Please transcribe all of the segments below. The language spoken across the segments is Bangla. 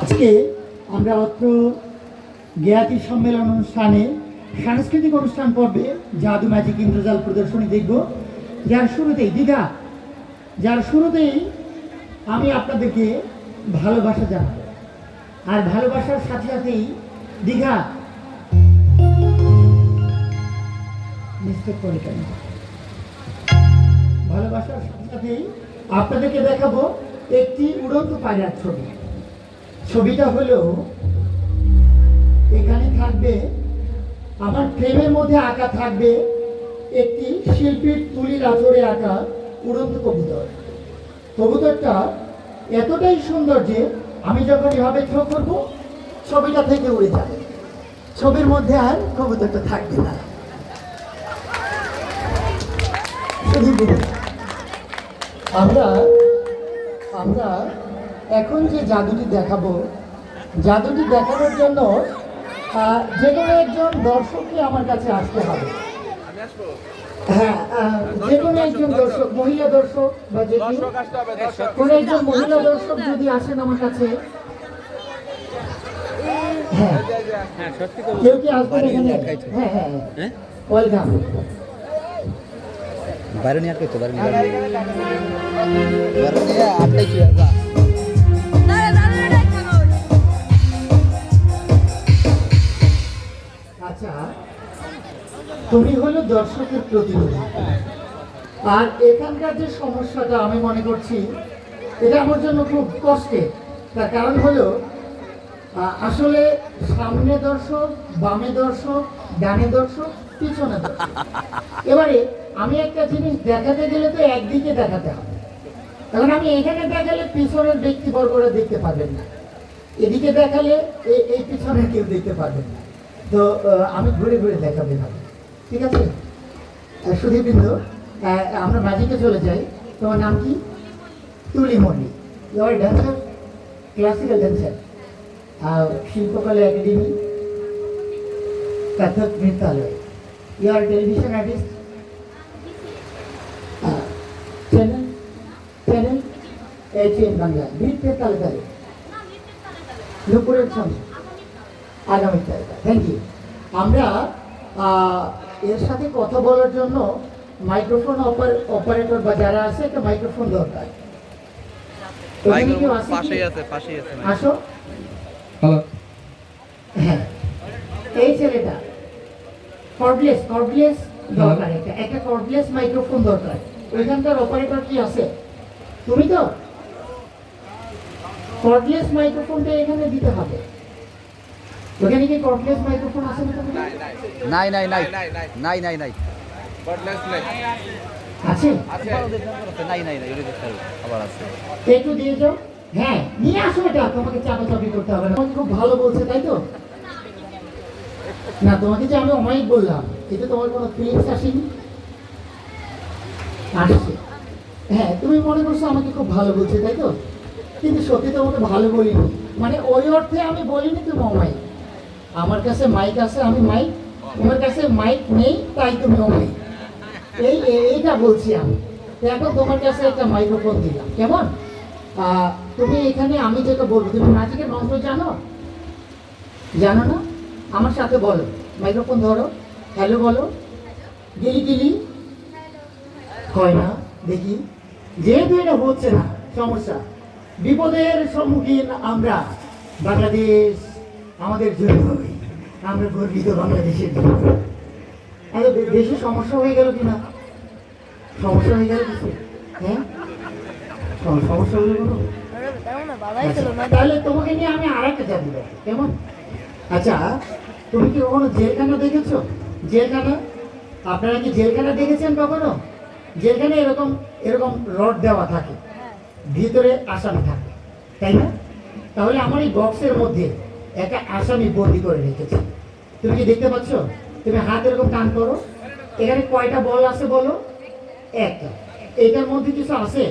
আজকে আমরা অত্র জ্ঞাতি সম্মেলন অনুষ্ঠানে সাংস্কৃতিক অনুষ্ঠান পর্বে জাদু ম্যাজিক ইন্দ্রজাল প্রদর্শনী দেখব। যার শুরুতেই দীঘা যার শুরুতেই আমি আপনাদেরকে ভালোবাসা জানাব। আর ভালোবাসার সাথে সাথেই, দীঘা করে ভালোবাসার সাথে সাথেই আপনাদেরকে দেখাবো একটি উড়ন্ত পায়রার ছবি। ছবিটা হলো, এখানে থাকবে, আমার ফ্রেমের মধ্যে আঁকা থাকবে একটি শিল্পীর তুলির আচরে আঁকা উড়ন্ত কবুতর। কবুতরটা এতটাই সুন্দর যে আমি যখন এভাবে থ্রো করব, ছবিটা থেকে উড়ে যাবে। ছবির মধ্যে আর কবুতরটা থাকবে না। আমরা আমরা এখন যে জাদুটি দেখাবো জাদুটি দেখানোর জন্য যে কোনো একজন দর্শককে আমার কাছে আসতে হবে। হ্যাঁ যে কোনো একজন দর্শক মহিলা দর্শক বা যে কেউ- কোনো একজন মহিলা দর্শক যদি আসেন আমার কাছে হ্যাঁ কেউ কি আসবেন এখানে? হ্যাঁ হ্যাঁ হ্যাঁ। ওয়েলকাম। বাইরে নিয়ে আটকাইতো বাইরে নিয়ে বাইরে নিয়ে আটকাইছি? আচ্ছা তুমি হলো দর্শকের প্রতিনিধি। আর এখানকার যে সমস্যাটা আমি মনে করছি, এটা আমার জন্য খুব কষ্টের তার কারণ হলো আসলে সামনে দর্শক, বামে দর্শক, ডানে দর্শক, পিছনে দর্শক। এবারে আমি একটা জিনিস দেখাতে গেলে তো একদিকে দেখাতে হবে। তখন আমি এখানে দেখালে পিছনের ব্যক্তিবর্গরা দেখতে পাবেন না। এদিকে দেখালে এই পিছনের কেউ দেখতে পাবেন না। তো আমি ঘুরে ঘুরে দেখাবো এভাবে ঠিক আছে? আহ, সুধীবৃন্দ আমরা ম্যাজিকে চলে যাই। তোমার নাম কি? Tuli Mallik. You dancer classical dancer Shilpakala academy Kathak Nrityalaya you television artist channel channel HN Bangla বীরদের তালে তালে আগামী তারিখে থ্যাংক ইউ আমরা আহ, এর সাথে কথা বলার জন্য মাইক্রোফোন অপারেটর বা যারা আছে একটা মাইক্রোফোন দরকার। আসো। হ্যাঁ। এই ছেলেটা। কর্ডলেস কর্ডলেস দরকার একটা। একটা কর্ডলেস মাইক্রোফোন দরকার। ওইখানকার অপারেটর কি আছে? তুমি তো? কর্ডলেস মাইক্রোফোনটা এখানে দিতে হবে। ওখানে কি কর্ডলেস মাইক্রোফোন আছে না তোমাদের? নাই নাই। নাই নাই নাই। নাই আছে? নাই নাই নাই। দেখতে আবার আছে। একটু দিয়ে যাও। হ্যাঁ নিয়ে আসো এটা। তোমাকে চাপাচাপি করতে হবে না। তোমাকে খুব ভালো বলছে তাই তো? না তোমাকে যে আমি অনেক বললাম এটা তোমার কোনো ফিলিংস আসেনি? আসছে। হ্যাঁ তুমি মনে করছ আমাকে খুব ভালো বলছে তাই তো? কিন্তু সত্যি তোমাকে ভালো বলিনি। মানে ওই অর্থে আমি বলিনি তুমি অমায়িক। আমার কাছে মাইক আছে, আমি মাইক তোমার কাছে মাইক নেই, তাই তুমি অমায়িক এই, এই- এইটা বলছি আমি। এখন তোমার কাছে একটা মাইক্রোফোন দিলাম, কেমন? তুমি এখানে, আমি যেটা বলব, তুমি নাচিকের মন্ত্র জানো? জানো না? আমার সাথে বলো মাইক্রোফোন ধরো হ্যালো বলো, গিলি গিলি। হয় না, দেখি। যেহেতু এটা হচ্ছে না, সমস্যা। বিপদের সম্মুখীন আমরা বাংলাদেশ আমাদের জন্য আমরা গর্বিত বাংলাদেশের জন্য। আরে দেশে সমস্যা হয়ে গেল কিনা? সমস্যা হয়ে গেল কিছু? হ্যাঁ? সমস্যা হয়ে বাবাই আচ্ছা, তাহলে তোমাকে নিয়ে আমি আর একটা দেখি কেমন? আচ্ছা তুমি কি কখনো জেলখানা দেখেছ? জেলখানা? আপনারা কি জেলখানা দেখেছেন কখনো? জেলখানে এরকম এরকম রড দেওয়া থাকে। ভিতরে আসামি থাকে তাই না? তাহলে আমার এই বক্সের মধ্যে একটা আসামি বন্দি করে রেখেছে। তুমি কি দেখতে পাচ্ছ? তুমি হাত এরকম টান করো। এখানে কয়টা বল আছে বলো? একটা। এটার মধ্যে কিছু আছে?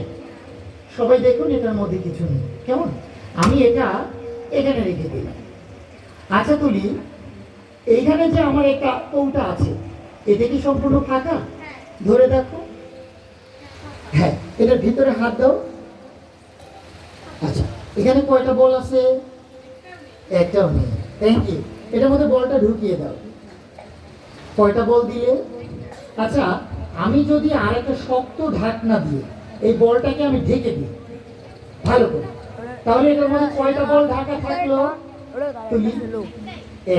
সবাই দেখুন, এটার মধ্যে কিছু নেই। কেমন? আমি এটা এখানে রেখে দিলাম। আচ্ছা তুলি, এইখানে যে আমার একটা কৌটা আছে, এটা কি সম্পূর্ণ ফাঁকা? ধরে দেখো। হ্যাঁ এটার ভিতরে হাত দাও। আচ্ছা এখানে কয়টা বল আছে? একটাও নেই। থ্যাংক ইউ এটার মধ্যে বলটা ঢুকিয়ে দাও। কয়টা বল দিলে? আচ্ছা আমি যদি আর একটা শক্ত ঢাকনা দিয়ে এই বলটাকে আমি ঢেকে দিই, ভালো করে। তাহলে এটার মধ্যে কয়টা বল ঢাকা থাকল? তুলি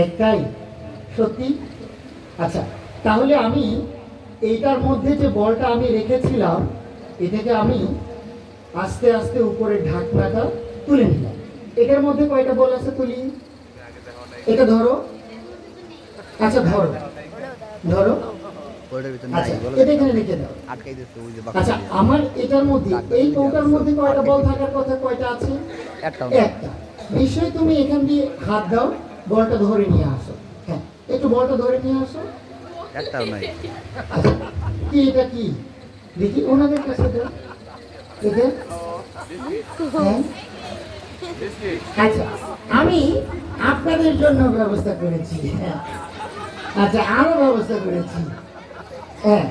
একটাই। সত্যি? আচ্ছা তাহলে আমি এইটার মধ্যে যে বলটা আমি রেখেছিলাম, এটাকে আমি আস্তে আস্তে উপরে ঢাকনাটা তুলে নিলাম। এটার মধ্যে কয়টা বল আছে তুলি? এটা ধরো। আচ্ছা ধরো। ধরো। আচ্ছা আচ্ছা আমার এটার মধ্যে এই কৌটার মধ্যে কয়টা বল থাকার কথা কয়টা আছে? একটা। নিশ্চয়ই তুমি এখান দিয়ে হাত দাও বলটা ধরে নিয়ে আসো। হ্যাঁ একটু বলটা ধরে নিয়ে আসো। একটাও নাই। আচ্ছা কি এটা কি? দেখি ওনাদের কাছে আচ্ছা আমি আপনাদের জন্য ব্যবস্থা করেছি। হ্যাঁ। আচ্ছা আরও ব্যবস্থা করেছি। হ্যাঁ।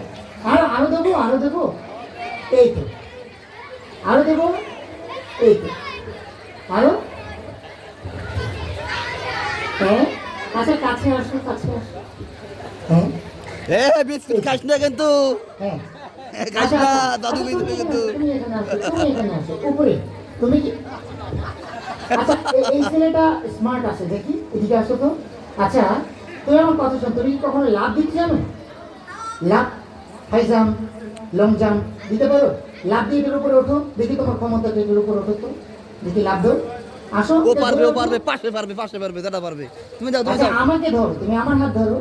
আরও আরও দেবো আরও দেবো? এই তো। আরও দেবো? এই তো। আরও? হ্যাঁ। আচ্ছা কাছে আসো কাছে আসো। হ্যাঁ। এ বিস্কুট খাস না কিন্তু। হ্যাঁ। খাস আচ্ছা, না আচ্ছা, দাদু আচ্ছা, কিন্তু কিন্তু। তুমি এখানে আসো, তুমি এখানে আসো, উপরে। তুমি কি আচ্ছা এই ছেলেটা স্মার্ট আছে দেখি এদিকে আসো তো। আচ্ছা তুমি আমার কথা শোন তুমি কখনো লাভ দিতে জানো? লাভ হাই জাম্প লং জাম্প দিতে পারো? লাভ দিয়ে এটার উপরে ওঠো দেখি তোমার ক্ষমতা এটার উপরে ওঠো তো। দেখি লাভ দাও। আসো ও পারবে ও পারবে পাশে পারবে পাশে পারবে দাদা পারবে। তুমি যাও তুমি যাও। আমাকে ধরো তুমি আমার হাত ধরো।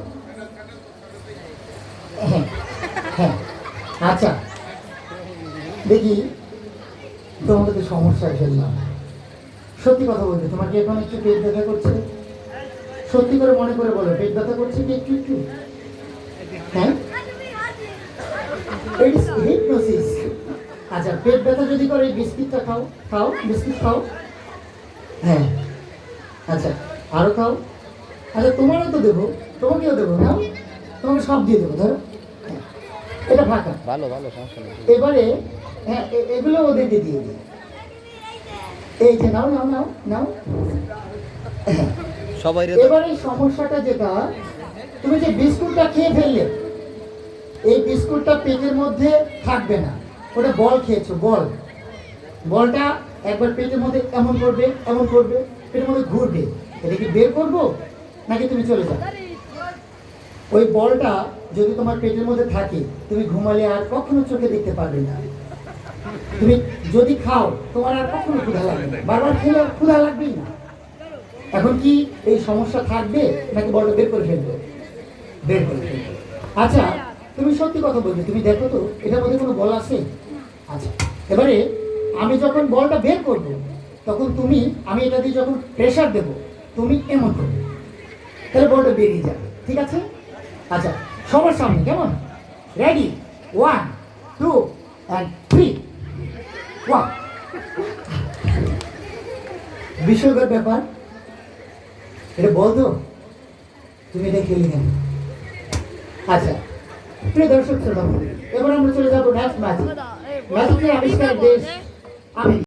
হ্যাঁ হ্যাঁ আচ্ছা। দেখি তোমাকে তো সমস্যায় ফেললাম সত্যি কথা বলতে তোমার কি এখন একটু পেট ব্যথা করছে? সত্যি করে মনে করে বলো পেট ব্যথা করছে কি একটু একটু? হ্যাঁ? ইটস হিপনোসিস আচ্ছা পেট ব্যথা যদি করে বিস্কিটটা খাও খাও বিস্কিট খাও। হ্যাঁ। আচ্ছা আরও খাও। আচ্ছা তোমারও তো দেবো তোমাকেও দেবো না তোমাকে সব দিয়ে দেবো ধরো। হ্যাঁ, এটা ফাঁকা। ভালো ভালো সমস্যা এবারে হ্যাঁ এগুলো ওদেরকে দিয়ে দিই। এই যে নাও নাও নাও নাও। সবাই এবারে সমস্যাটা যেটা তুমি যে বিস্কুটটা খেয়ে ফেললে এই বিস্কুটটা পেটের মধ্যে থাকবে না। ওটা বল খেয়েছো বল। বলটা একবার পেটের মধ্যে এমন করবে এমন করবে পেটের মধ্যে ঘুরবে। এটা কি বের করব নাকি তুমি চলে যাবে ওই বলটা যদি তোমার পেটের মধ্যে থাকে তুমি ঘুমালে আর কখনো চোখে দেখতে পারবে না। তুমি যদি খাও, তোমার আর কখনো ক্ষুধা লাগবে বারবার খেলে ক্ষুধা লাগবেই না। এখন কি এই সমস্যা থাকবে, নাকি বলটা বের করে ফেলবে? বের করে ফেলবে। আচ্ছা তুমি সত্যি কথা বলবে তুমি দেখো তো, এটার মধ্যে কোনো বল আছে? আচ্ছা এবারে আমি যখন বলটা বের করব, তখন তুমি, আমি এটা দিয়ে যখন প্রেশার দেব, তুমি এমন করবে। তাহলে বলটা বেরিয়ে যাবে, ঠিক আছে? আচ্ছা সবার সামনে, কেমন? রেডি ওয়ান টু অ্যান্ড বিস্ময়কর ব্যাপার। এটা বলতো তুমি এটা খেলি কেন? আচ্ছা প্রিয় দর্শক শ্রোতা এবার আমরা চলে যাব নেক্সট ম্যাচ ম্যাচ আবিষ্কার দেশ আমেরিকা।